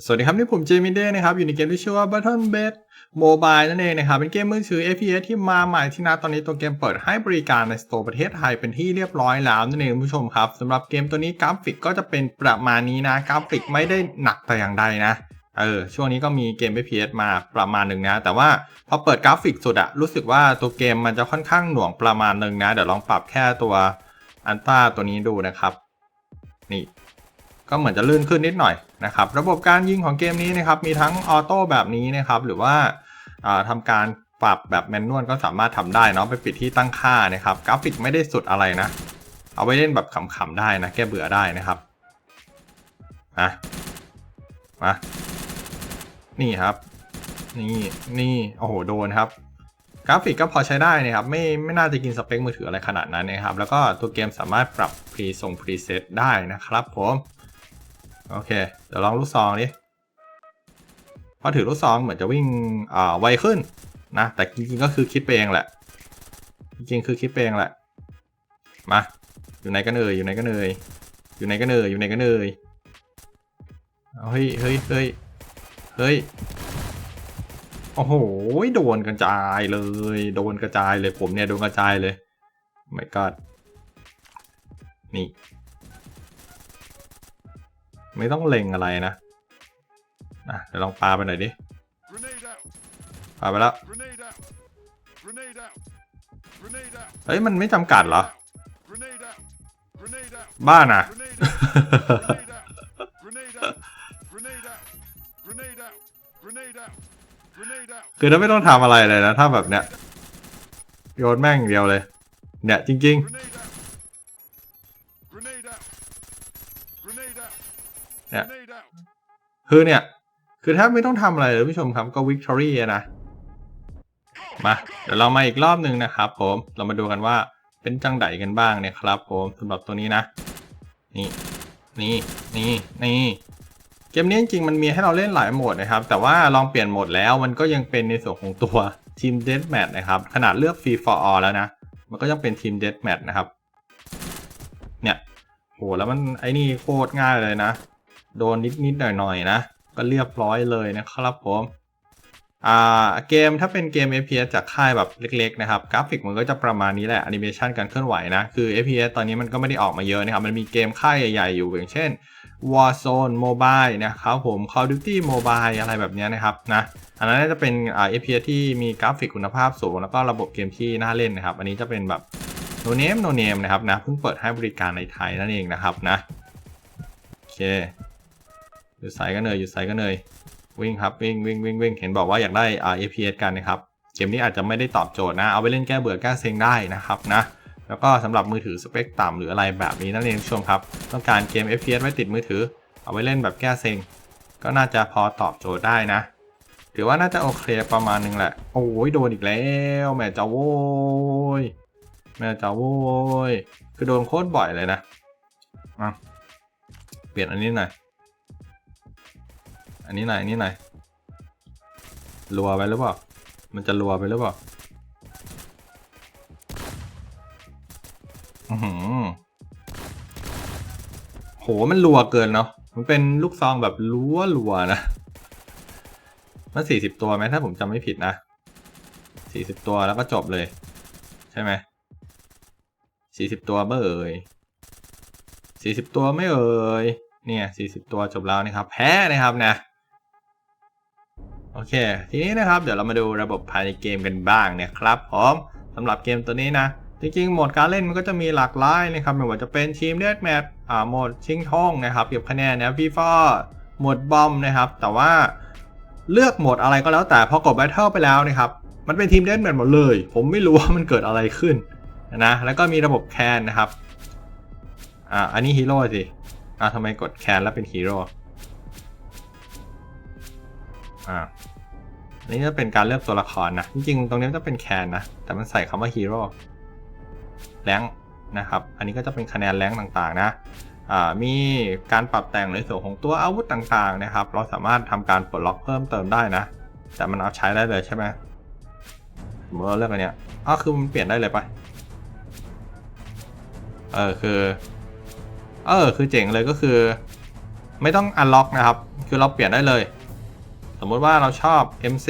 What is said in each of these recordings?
สวัสดีครับ นี่ผมเจมิเด้นะครับ อยู่ในเกมที่ชื่อว่า Battle Bed Mobile นั่นเองนะครับ เป็นเกมมือถือ FPS ที่มาใหม่ที่นะตอนนี้ตัวเกมเปิดให้บริการในสโตร์ประเทศไทยเป็นที่เรียบร้อยแล้วนั่นเองคุณผู้ชมครับสำหรับเกมตัวนี้กราฟิกก็จะเป็นประมาณนี้นะ กราฟิกไม่ได้หนักแต่อย่างใดนะเออช่วงนี้ก็มีเกม FPS มาประมาณหนึ่งนะ แต่ว่าพอเปิดกราฟิกสุดอะรู้สึกว่าตัวเกมมันจะค่อนข้างหน่วงประมาณหนึ่งนะ เดี๋ยวลองปรับแค่ตัวอันต้าตัวนี้ดูนะครับ นี่ ก็เหมือนจะลื่นขึ้นนิดหน่อยนะครับ ระบบการยิงของเกมนี้นะครับมีทั้งออโต้แบบนี้นะครับ หรือว่าอ่าทำการปรับแบบแมนนวลก็สามารถทำได้เนาะไปปิดที่ตั้งค่านะครับ กราฟิกไม่ได้สุดอะไรนะ เอาไว้เล่นแบบขำๆได้นะ แก้เบื่อได้นะครับมามานี่ครับ นี่นี่โอ้โหโดนครับ กราฟิกก็พอใช้ได้นะครับ ไม่ไม่น่าจะกินสเปคมือถืออะไรขนาดนั้นนะครับ แล้วก็ตัวเกมสามารถปรับพรีทรงพรีเซตได้นะครับผม โอเค เดี๋ยวลองลูกซองดิพอถือลูกซองเหมือนจะวิ่งอ่าไวขึ้นนะแต่จริงๆก็คือคิดไปเองแหละ จริงๆคือคิดไปเองแหละ มา อยู่ไหนกันเอ่ยอยู่ไหนกันเอ่ยอยู่ไหนกันเอ่ยอยู่ไหนกันเอ่ยเอาเฮ้ยเฮ้ยเฮ้ยเฮ้ยโอ้โหโดนกระจายเลย โดนกระจายเลยผมเนี่ยโดนกระจายเลยไม่ก d นี่ ไม่ต้องเล็งอะไรนะอะเดี๋ยวลองปาไปหน่อยดิ Grenade out! ปาไปแล้ว Grenade out! Grenade out! Grenade out! เฮ้ยมันไม่จำกัดเหรอ Grenade out! Grenade out! บ้านะ Grenade out! Grenade out! Grenade out! Grenade out! Grenade out! Grenade out! คือถ้าไม่ต้องทำอะไรเลยนะ ถ้าแบบเนี้ยโยนแม่งอย่างเดียวเลย เนี่ยจริง Grenade Yeah. Grenade out! ๆคือเนี่ย คือถ้าไม่ต้องทำอะไรเลยผู้ชมครับก็วิกตอรี่นะ มาเดี๋ยวเรามาอีกรอบหนึ่งนะครับผมเรามาดูกันว่าเป็นจังไดกันบ้างเนี่ยครับผมสำหรับตัวนี้นะ นี่นี่นี่นี่เกมนี้จริงๆมันมีให้เราเล่นหลายโหมดนะครับ แต่ว่าลองเปลี่ยนโหมดแล้วมันก็ยังเป็นในส่วนของตัวทีมเด a แม t นะครับ ขนาดเลือกฟรี for all แล้วนะ มันก็ยังเป็นทีมเด a แม t นะครับ เนี่ยโหแล้วมันไอ้นี่โคตรง่ายเลยนะ โดนนิดๆหน่อยๆนะ ก็เรียบร้อยเลยนะครับผมอ่าเกมถ้าเป็นเกม FPS จากค่ายแบบเล็กๆนะครับกราฟิกมันก็จะประมาณนี้แหละแอนิเมชันการเคลื่อนไหวนะ คือ FPS ตอนนี้มันก็ไม่ได้ออกมาเยอะนะครับ มันมีเกมค่ายใหญ่ๆอยู่อย่างเช่น Warzone Mobile นะครับผม Call of Duty Mobile อะไรแบบนี้นะครับนะอันนั้นจะเป็นอ่า FPS ที่มีกราฟิกคุณภาพสูง แล้วก็ระบบเกมที่น่าเล่นนะครับ อันนี้จะเป็นแบบ no name no name นะครับนะเพิ่งเปิดให้บริการในไทยนั่นเองนะครับนะโอเค อยู่ไซกันเลยอยู่ไซกันเลยวิ่งครับวิ่งวิ่งวิ่งวิ่งเห็นบอกว่าอยากได้อ่า FPS กันนะครับเกมนี้อาจจะไม่ได้ตอบโจทย์นะ เอาไปเล่นแก้เบื่อแก้เซ็งได้นะครับนะแล้วก็สำหรับมือถือสเปคต่ำหรืออะไรแบบนี้นั่นเองคุณผู้ชมครับ ต้องการเกม FPS ไว้ติดมือถือ เอาไว้เล่นแบบแก้เซ็งก็น่าจะพอตอบโจทย์ได้นะถือว่าน่าจะโอเคประมาณนึงแหละ โอ้ยโดนอีกแล้วแม่เจ้าโว้ยแม่เจ้าโว้ยคือโดนโคตรบ่อยเลยนะอะเปลี่ยนอันนี้หน่อย อันนี้หน่อยอันนี้หน่อยรัวไปหรือเปล่า มันจะรัวไปหรือเปล่าอือหือโห มันรัวเกินเนาะ มันเป็นลูกซองแบบรัวรัวนะ มันสี่สิบตัวไหมถ้าผมจำไม่ผิดนะสี่สิบตัวแล้วก็จบเลย ใช่ไหมสี่สิบตัวเมื่อเอ่ยสี่สิบตัวไม่เอ่ยเนี่ยสี่สิบตัวจบแล้วนะครับ แพ้นะครับนะ โอเค ทีนี้นะครับ เดี๋ยวเรามาดูระบบภายในเกมกันบ้างเนี่ยครับผมสำหรับเกมตัวนี้นะ จริงๆโหมดการเล่นมันก็จะมีหลากหลายนะครับไม่ว่าจะเป็นทีมเด a แมทอ่าโหมดชิงทองนะครับเก็บคะแนนนะฟีฟ่าโหมดบอมนะครับ แต่ว่าเลือกโหมดอะไรก็แล้วแต่พอกดแบทเทิลไปแล้วนะครับ มันเป็นทีมเด a แมทหมดเลย ผมไม่รู้ว่ามันเกิดอะไรขึ้นนะแล้วก็มีระบบแคนนะครับอ่าอันนี้ฮีโร่สิอ่าทำไมกดแคนแล้วเป็นฮีโร่อ่า อันนี้จะเป็นการเลือกตัวละครนะ จริงๆ ตรงนี้จะเป็นแคนนะ แต่มันใส่คำว่าฮีโร่แรงนะครับ อันนี้ก็จะเป็นคะแนนแรงต่างๆนะมีการปรับแต่งในส่วนของตัวอาวุธต่างๆนะครับ เราสามารถทำการปลดล็อกเพิ่มเติมได้นะ แต่มันเอาใช้ได้เลยใช่ไหมสมมติเราเลือกอันเนี้ยอ้าวคือมันเปลี่ยนได้เลยปะเออคือ เออคือเจ๋งเลยก็คือ ไม่ต้องอันล็อกนะครับ คือเราเปลี่ยนได้เลย สมมติว่าเราชอบ M4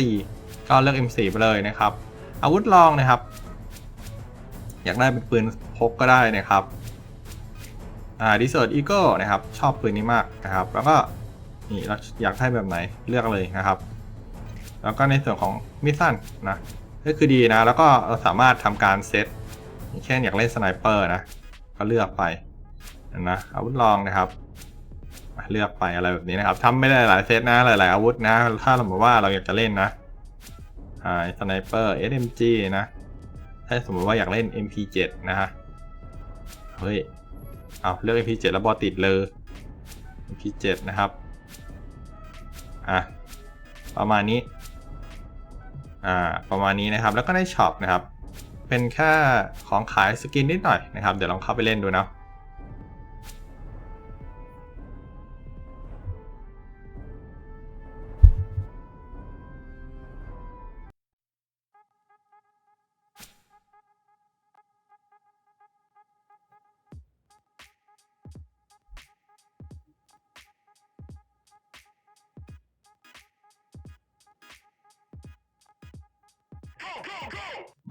ก็เลือก M4 ไปเลยนะครับ อาวุธรองนะครับ อยากได้เป็นปืนพกก็ได้นะครับอ่า Desert Eagle นะครับ ชอบปืนนี้มากนะครับ แล้วก็นี่เราอยากได้แบบไหนเลือกเลยนะครับ แล้วก็ในส่วนของมิสซันนะก็คือดีนะ แล้วก็เราสามารถทำการเซตเช่นอยากเล่นสไนเปอร์นะ ก็เลือกไปนะอาวุธรองนะครับ เลือกไปอะไรแบบนี้นะครับทำไม่ได้หลายเซตนะหลาย ๆ อาวุธนะ ถ้าสมมติว่าเราอยากจะเล่นนะอ่าสไนเปอร์ SMG นะ ถ้าสมมติว่าอยากเล่น MP7 นะฮะ เฮ้ย เอาเลือก MP7 แล้วบอติดเลย MP7 นะครับ อะ ประมาณนี้ อ่า ประมาณนี้นะครับ แล้วก็ในช็อปนะครับ เป็นแค่ของขายสกินนิดหน่อยนะครับ เดี๋ยวลองเข้าไปเล่นดูนะ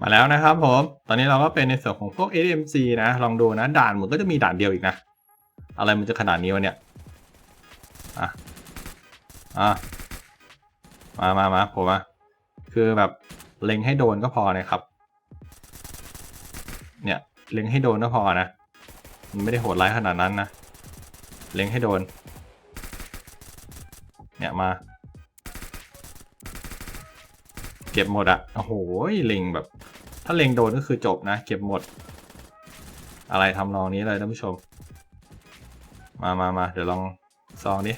มาแล้วนะครับผม ตอนนี้เราก็เป็นในส่วนของพวก SMC นะ ลองดูนะ ด่านมันก็จะมีด่านเดียวอีกนะ อะไรมันจะขนาดนี้วะเนี่ย อะ อะ มามามาผมอะคือแบบเล็งให้โดนก็พอนะครับ เนี่ย เล็งให้โดนก็พอนะ มันไม่ได้โหดร้ายขนาดนั้นนะ เล็งให้โดน เนี่ยมา เก็บหมดอะโอ้โหเล็งแบบ ถ้าเล็งโดนก็คือจบนะ เก็บหมด อะไรทำนองนี้เลยท่านผู้ชม มามามาเดี๋ยวลองซองดิ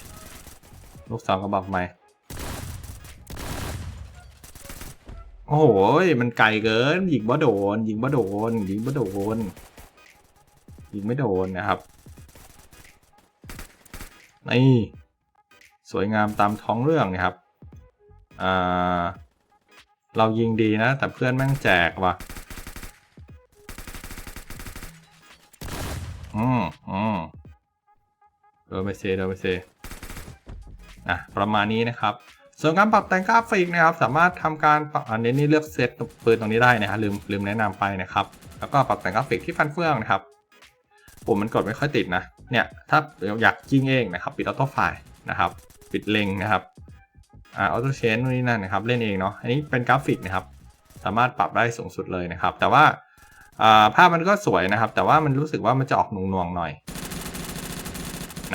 ลูกซองกระบอกใหม่โอ้โห มันไกลเกิน ยิงบ่โดน ยิงบ่โดน ยิงบ่โดน ยิงไม่โดนนะครับ นี่ สวยงามตามท้องเรื่องนะครับ อ่า เรายิงดีนะ แต่เพื่อนแม่งแจกว่ะ อืมอืมโดนไปเซโดนไปเซอะ ประมาณนี้นะครับ ส่วนการปรับแต่งกราฟิกนะครับ สามารถทำการอันนี้นี่เลือกเซตปืนตรงนี้ได้นะฮะลืมลืมแนะนำไปนะครับ แล้วก็ปรับแต่งกราฟิกที่ฟันเฟืองนะครับ ปุ่มมันกดไม่ค่อยติดนะ เนี่ย ถ้าอยากยิงเองนะครับ ปิดออโต้ไฟล์นะครับ ปิดเล็งนะครับ อ่าออโต้เชนนู่นนี่นั่นนะครับเล่นเองเนาะอันนี้เป็นกราฟิกนะครับ สามารถปรับได้สูงสุดเลยนะครับ แต่ว่าภาพมันก็สวยนะครับ แต่ว่ามันรู้สึกว่ามันจะออกหน่วงๆหน่อย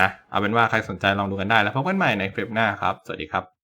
นะเอาเป็นว่าใครสนใจลองดูกันได้แล้วพบกันใหม่ในคลิปหน้าครับ สวัสดีครับ